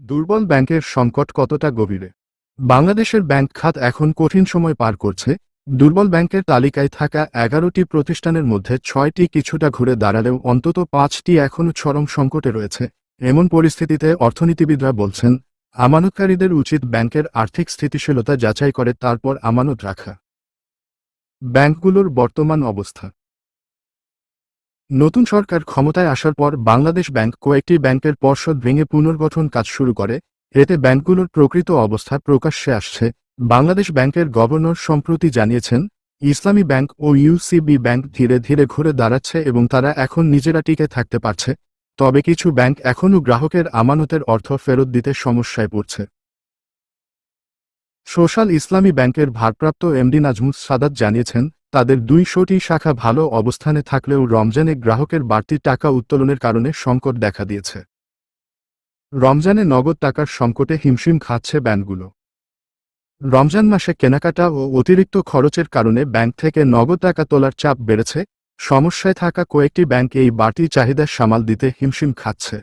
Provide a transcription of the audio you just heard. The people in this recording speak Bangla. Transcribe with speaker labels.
Speaker 1: দুর্বল ব্যাংকের সংকট কতটা গভীরে? বাংলাদেশের ব্যাংক খাত এখন কঠিন সময় পার করছে। দুর্বল ব্যাংকের তালিকায় থাকা এগারোটি প্রতিষ্ঠানের মধ্যে ছয়টি কিছুটা ঘুরে দাঁড়ালেও অন্তত পাঁচটি এখনও চরম সংকটে রয়েছে। এমন পরিস্থিতিতে অর্থনীতিবিদরা বলছেন, আমানতকারীদের উচিত ব্যাংকের আর্থিক স্থিতিশীলতা যাচাই করে তারপর আমানত রাখা। ব্যাংকগুলোর বর্তমান অবস্থা। নতুন সরকার ক্ষমতায় আসার পর বাংলাদেশ ব্যাংক কয়েকটি ব্যাংকের পর্ষদ ভেঙে পুনর্গঠন কাজ শুরু করে। এতে ব্যাংকগুলোর প্রকৃত অবস্থা প্রকাশ্যে আসছে। বাংলাদেশ ব্যাংকের গভর্নর সম্প্রতি জানিয়েছেন, ইসলামী ব্যাংক ও ইউসিবি ব্যাংক ধীরে ধীরে ঘুরে দাঁড়াচ্ছে এবং তারা এখন নিজেরা টিকে থাকতে পারছে। তবে কিছু ব্যাংক এখনও গ্রাহকের আমানতের অর্থ ফেরত দিতে সমস্যায় পড়ছে। সোশ্যাল ইসলামী ব্যাংকের ভারপ্রাপ্ত এমডি নাজমুস সাদাত জানিয়েছেন তাদের দুইশোটি শাখা ভালো অবস্থানে থাকলেও রমজানে গ্রাহকের বাড়তি টাকা উত্তোলনের কারণে সংকট দেখা দিয়েছে। রমজানে নগদ টাকার সংকটে হিমশিম খাচ্ছে ব্যাংকগুলো। রমজান মাসে কেনাকাটা ও অতিরিক্ত খরচের কারণে ব্যাংক থেকে নগদ টাকা তোলার চাপ বেড়েছে। সমস্যায় থাকা কয়েকটি ব্যাংক এই বাড়তি চাহিদা সামাল দিতে হিমশিম খাচ্ছে।